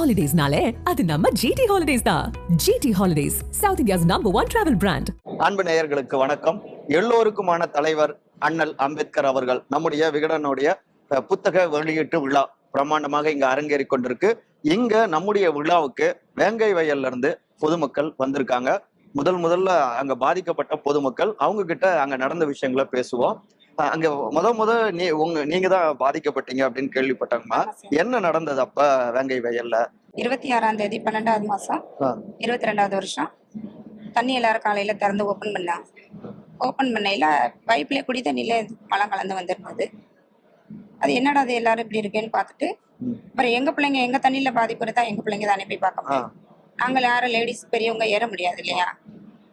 ஹாலிடேஸ்னாலே அது நம்ம ஜிடி ஹாலிடேஸ் தான். GT holidays south India's number one travel brand அன்பு நேயர்களுக்கு வணக்கம். எல்லோருக்குமான தலைவர் அண்ணல் அம்பேத்கர் அவர்கள் நம்முடைய விகடனுடைய புத்தக வெளியீட்டு விழா பிரம்மாண்டமாக இங்க அரங்கேறி கொண்டிருக்கு. இங்க நம்முடைய விழாவுக்கு வேங்கை வயல்ல இருந்து பொதுமக்கள் வந்திருக்காங்க. முதல் முதல்ல அங்க பாதிக்கப்பட்ட பொதுமக்கள் அவங்க கிட்ட அங்க நடந்த விஷயங்களை பேசுவோம். அங்க முத முத நீ உங்க நீங்க தான் பாதிக்கப்பட்டீங்க அப்படின்னு கேள்விப்பட்டோம்மா என்ன நடந்தது அப்ப வேங்கை வயல்ல? இருபத்தி ஆறாம் தேதி பன்னெண்டாவது மாசம். இருபத்தி ரெண்டாவது வருஷம். தண்ணி எல்லாரும் காலையில திறந்து ஓப்பன் பண்ணாங்க. ஓப்பன் பண்ணையில பைப்ல குடி தண்ணியில மழை கலந்து வந்திருந்தது. அது என்னடா அது எல்லாரும் இப்படி இருக்கேன்னு பார்த்துட்டு ம். அப்புறம் எங்க பிள்ளைங்க எங்க தண்ணியில பாதிப்பு இருந்தா எங்க பிள்ளைங்க தானே போய் பார்க்க நாங்கள் யாரும் லேடிஸ் பெரியவங்க ஏற முடியாது இல்லையா?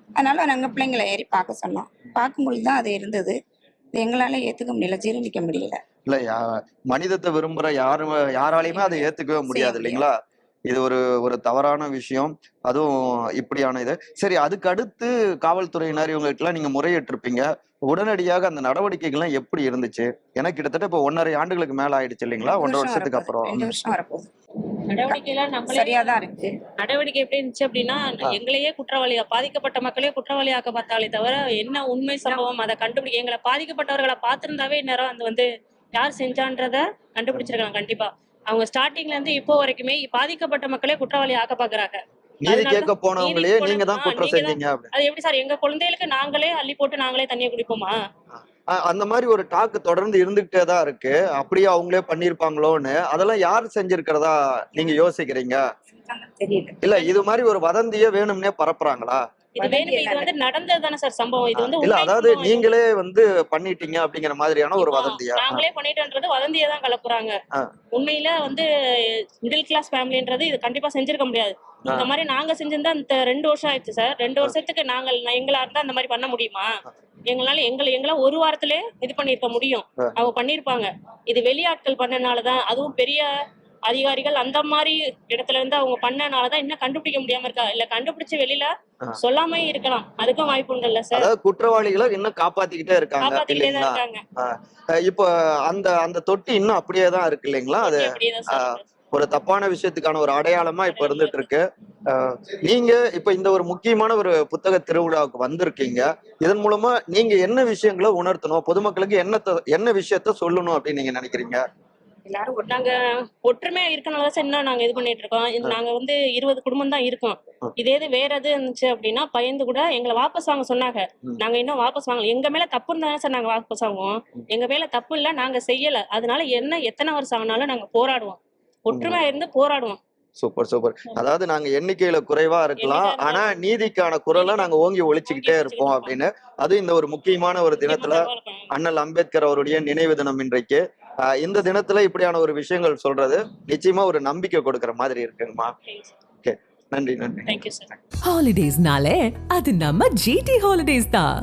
அதனால நாங்க பிள்ளைங்களை ஏறி பார்க்க சொன்னோம். பார்க்கும்பொழுது தான் அது இருந்தது. எங்களால ஏத்துக்க முடியல ஜீரணிக்க முடியல. இல்ல மனிதத்தை விரும்புற யாரும் யாராலையுமே அதை ஏத்துக்கவே முடியாது இல்லைங்களா? இது ஒரு ஒரு தவறான விஷயம். அதுவும் இப்படியான இது. சரி அதுக்கு அடுத்து காவல்துறையினர் இவங்களுக்கெல்லாம் நீங்க முறையிட்டிருப்பீங்க. உடனடியாக அந்த நடவடிக்கைகள்லாம் எப்படி இருந்துச்சு? எனக்கு கிட்டத்தட்ட இப்போ ஒன்றரை ஆண்டுகளுக்கு மேல ஆயிடுச்சு இல்லைங்களா? ஒன்றரை வருஷத்துக்கு. அப்புறம். நடவடிக்கைலாம் நம்மளே சரியா தான் இருக்கு. நடவடிக்கை எப்படி இருந்துச்சு அப்படின்னா. எங்களையே குற்றவாளியா பாதிக்கப்பட்ட மக்களே குற்றவாளியாக்க பார்த்தாலே தவிர என்ன உண்மை சம்பவம் அதை கண்டுபிடிக்க எங்களை பாதிக்கப்பட்டவர்களை பார்த்திருந்தாவே இந்நேரம் அது வந்து யார் செஞ்சான்றத கண்டுபிடிச்சிருக்காங்க கண்டிப்பா. அவங்க ஸ்டார்டிங்ல இருந்து இப்போ வரைக்குமே பாதிக்கப்பட்ட மக்களே குற்றவாளி ஆக்க பாக்குறாங்க நீதி கேட்க போனவங்களே நீங்க தான் குற்றம் செஞ்சீங்க அப்படி. அது எப்படி சார் எங்க குழந்தைகளுக்கு நாங்களே அள்ளி போட்டு நாங்களே தண்ணியை குடிப்போமா? அந்த மாதிரி ஒரு டாக்கு தொடர்ந்து இருந்துகிட்டே தான் இருக்கு. அப்படியே அவங்களே பண்ணிருப்பாங்களோன்னு அதெல்லாம் யார் செஞ்சிருக்கிறதா நீங்க யோசிக்கிறீங்க? இல்ல இது மாதிரி ஒரு வதந்திய வேணும்னே பரப்புறாங்களா? இது வேணும் இது வந்து நடந்தது தானே சார் சம்பவம். இது வந்து இல்ல அதாவது. நீங்களே வந்து பண்ணிட்டீங்க அப்படிங்கிற மாதிரியான ஒரு வதந்தியா? நாங்களே பண்ணிட்டோன்றது வதந்தியை தான் கலப்புறாங்க. உண்மையில வந்து மிடில் கிளாஸ் ஃபேமிலின்றது இது கண்டிப்பா செஞ்சிருக்க முடியாது. இந்த மாதிரி நாங்க செஞ்சிருந்தா இந்த ரெண்டு வருஷம் ஆயிடுச்சு சார். ரெண்டு வருஷத்துக்கு நாங்கள் நான் எங்களா இருந்தா அந்த மாதிரி பண்ண முடியுமா? எங்களால எங்களை எங்களா ஒரு வாரத்திலே இது பண்ணிருக்க முடியும். அவங்க பண்ணிருப்பாங்க இது வெளியாட்கள் பண்ணனாலதான் அதுவும் பெரிய அதிகாரிகள் அந்த மாதிரி இடத்துல இருந்து அவங்க பண்ணனாலதான் இன்னும் கண்டுபிடிக்க முடியாம இருக்கா? இல்ல கண்டுபிடிச்சு வெளியில. சொல்லாம இருக்கலாம். அதுக்கும் வாய்ப்பு உண்டுல்ல சார். அதாவது குற்றவாளிகளை இன்னும் காப்பாத்திக்கிட்டே இருக்காங்க இருக்காங்க. இப்போ அந்த அந்த தொட்டி இன்னும் அப்படியே தான் இருக்கு இல்லைங்களா? அது தான். ஒரு தப்பான விஷயத்துக்கான ஒரு அடையாளமா இப்ப இருந்துட்டு இருக்கு நீங்க இப்ப இந்த ஒரு முக்கியமான ஒரு புத்தக திருவிழாவுக்கு வந்திருக்கீங்க. இதன் மூலமா நீங்க என்ன விஷயங்களை உணர்த்தணும்? பொதுமக்களுக்கு என்ன என்ன விஷயத்த சொல்லணும் அப்படின்னு நீங்க நினைக்கிறீங்க? எல்லாரும் நாங்க ஒற்றுமையா இருக்கனால சார் இன்னும் நாங்க இது பண்ணிட்டு இருக்கோம். இது நாங்க வந்து இருபது குடும்பம் தான் இருக்கோம். இதே இது வேற எது இருந்துச்சு அப்படின்னா பயந்து கூட எங்களை வாபஸ் வாங்க சொன்னாங்க. நாங்க இன்னும் வாபஸ் வாங்கல. எங்க மேல தப்புன்னு தானே சார் நாங்க வாபஸ் வாங்குவோம் எங்க மேல தப்பு இல்ல நாங்க செய்யல. அதனால என்ன எத்தனை வருஷம் ஆனாலும் நாங்க போராடுவோம். ஒற்றுமையா இருந்து போராடுவோம். சூப்பர் சூப்பர் அதாவது நாங்க எண்ணிக்கையில குறைவா இருக்கலாம். ஆனா நீதிக்கான குரலை நாங்க ஓங்கி ஒழிச்சுக்கிட்டே இருப்போம் அப்படின்னு. அது இந்த ஒரு முக்கியமான ஒரு தினத்துல அண்ணல் அம்பேத்கர் அவருடைய நினைவு தினம் இன்றைக்கு. இந்த தினத்துல இப்படியான ஒரு விஷயங்கள் சொல்றது நிச்சயமா ஒரு நம்பிக்கை கொடுக்கிற மாதிரி இருக்குங்கம்மா. நன்றி நன்றி. தேங்க்யூ சார் ஹாலிடேஸ்னாலே அது நம்ம ஜிடி ஹாலிடேஸ் தான்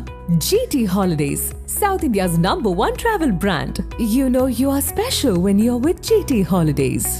GT holidays south India's number one travel brand you know you are special when you're with GT holidays